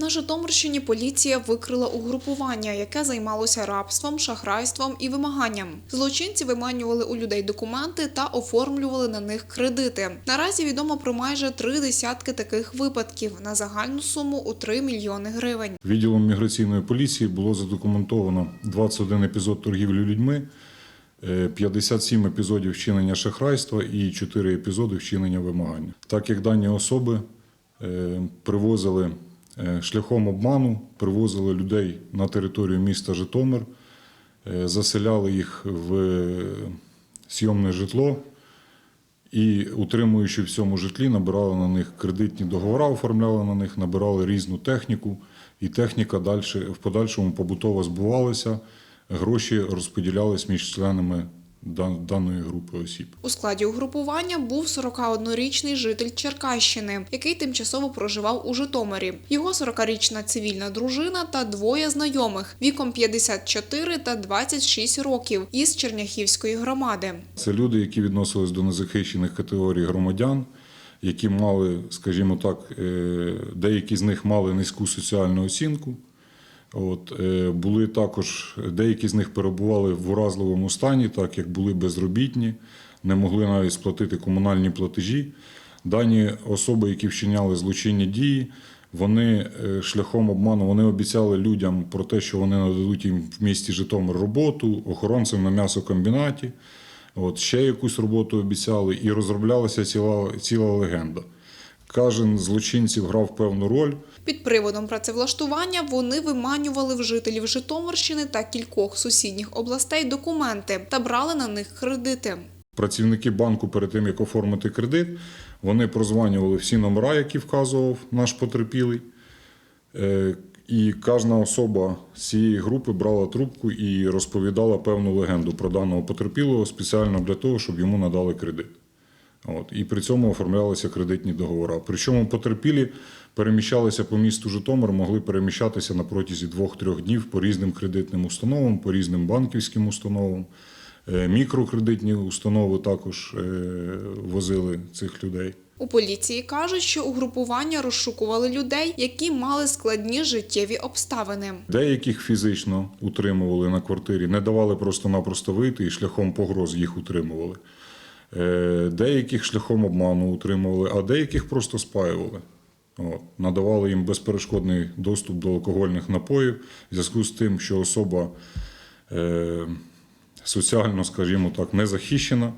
На Житомирщині поліція викрила угрупування, яке займалося рабством, шахрайством і вимаганням. Злочинці виманювали у людей документи та оформлювали на них кредити. Наразі відомо про майже три десятки таких випадків на загальну суму у 3 мільйони гривень. Відділом міграційної поліції було задокументовано 21 епізод торгівлі людьми, е, 57 епізодів вчинення шахрайства і 4 епізоди вчинення вимагання. Так як дані особи е, привозили е, шляхом обману, привозили людей на територію міста Житомир, е, заселяли їх в е, сйомне житло і, утримуючи в цьому житлі, набирали на них кредитні договори, оформляли на них, набирали різну техніку, і техніка далі, в подальшому побутово збувалася, гроші розподілялись між членами даної групи осіб. У складі угрупування був 41-річний житель Черкащини, який тимчасово проживав у Житомирі. Його 40-річна цивільна дружина та двоє знайомих віком 54 та 26 років із Черняхівської громади. Це люди, які відносились до незахищених категорій громадян, які мали, скажімо так, е, деякі з них мали низьку соціальну оцінку. От, е, були також, деякі з них перебували в уразливому стані, так як були безробітні, не могли навіть сплатити комунальні платежі. Дані особи, які вчиняли злочинні дії, вони е, шляхом обману вони обіцяли людям про те, що вони нададуть їм в місті Житомир роботу, охоронцям на м'ясокомбінаті. От ще якусь роботу обіцяли, і розроблялася ціла, ціла легенда. Кожен з злочинців грав певну роль. Під приводом працевлаштування вони виманювали в жителів Житомирщини та кількох сусідніх областей документи та брали на них кредити. Працівники банку перед тим, як оформити кредит, вони прозванювали всі номера, які вказував наш потерпілий. Е, І кожна особа з цієї групи брала трубку і розповідала певну легенду про даного потерпілого спеціально для того, щоб йому надали кредит. От. І при цьому оформлялися кредитні договори. Причому потерпілі переміщалися по місту Житомир, могли переміщатися на протязі двох-трьох днів по різним кредитним установам, по різним банківським установам. Е, Мікрокредитні установи також е, возили цих людей. У поліції кажуть, що угрупування розшукували людей, які мали складні життєві обставини. Деяких фізично утримували на квартирі, не давали просто-напросто вийти і шляхом погроз їх утримували. Е, Деяких шляхом обману утримували, а деяких просто спаювали. От. Надавали їм безперешкодний доступ до алкогольних напоїв в зв'язку з тим, що особа е, соціально, скажімо так, не захищена.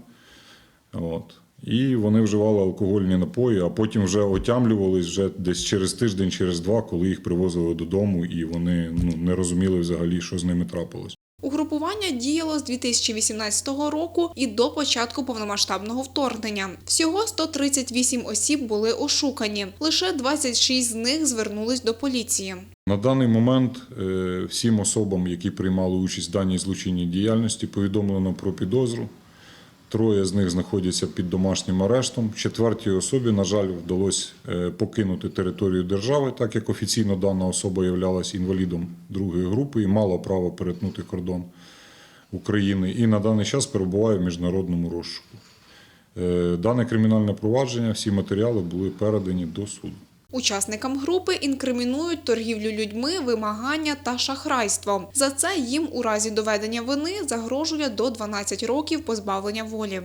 От. І вони вживали алкогольні напої, а потім вже отямлювались вже десь через тиждень, через два, коли їх привозили додому, і вони ну, не розуміли взагалі, що з ними трапилось. Угрупування діяло з 2018 року і до початку повномасштабного вторгнення. Всього 138 осіб були ошукані. Лише 26 з них звернулись до поліції. На даний момент е, всім особам, які приймали участь в даній злочинній діяльності, повідомлено про підозру. Троє з них знаходяться під домашнім арештом. Четвертій особі, на жаль, вдалося е, покинути територію держави, так як офіційно дана особа являлась інвалідом другої групи і мала право перетнути кордон України. І на даний час перебуває в міжнародному розшуку. Е, Дане кримінальне провадження, всі матеріали були передані до суду. Учасникам групи інкримінують торгівлю людьми, вимагання та шахрайство. За це їм у разі доведення вини загрожує до 12 років позбавлення волі.